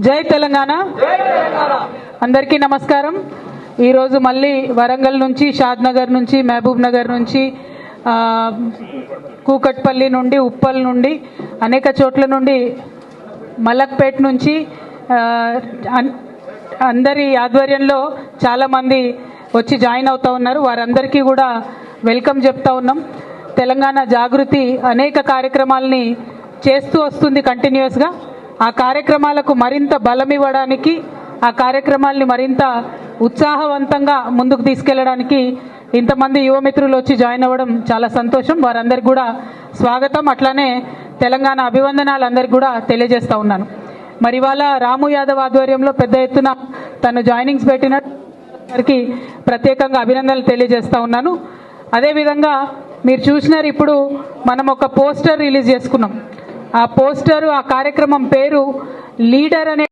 జై తెలంగాణ. అందరికీ నమస్కారం. ఈరోజు మళ్ళీ వరంగల్ నుంచి షాద్ నగర్ నుంచి మహబూబ్ నగర్ నుంచి కూకట్పల్లి నుండి ఉప్పల్ నుండి అనేక చోట్ల నుండి మలక్పేట్ నుంచి అందరి ఆధ్వర్యంలో చాలామంది వచ్చి జాయిన్ అవుతా ఉన్నారు. వారందరికీ కూడా వెల్కమ్ చెప్తా ఉన్నాం. తెలంగాణ జాగృతి అనేక కార్యక్రమాలని చేస్తూ వస్తుంది కంటిన్యూస్గా. ఆ కార్యక్రమాలకు మరింత బలం ఇవ్వడానికి ఆ కార్యక్రమాల్ని మరింత ఉత్సాహవంతంగా ముందుకు తీసుకెళ్ళడానికి ఇంతమంది యువమిత్రులు వచ్చి జాయిన్ అవ్వడం చాలా సంతోషం. వారందరికి కూడా స్వాగతం. అట్లానే తెలంగాణ అభివందనాలు అందరికి కూడా తెలియజేస్తూ ఉన్నాను. మరి ఇవాళ రాము యాదవ్ ఆధ్వర్యంలో పెద్ద ఎత్తున తను జాయినింగ్స్ పెట్టిన వారికి ప్రత్యేకంగా అభినందనలు తెలియజేస్తూ ఉన్నాను. అదేవిధంగా మీరు చూసినారు ఇప్పుడు మనం ఒక పోస్టర్ రిలీజ్ చేసుకున్నాం. ఆ పోస్టర్ ఆ కార్యక్రమం పేరు లీడర్ అనే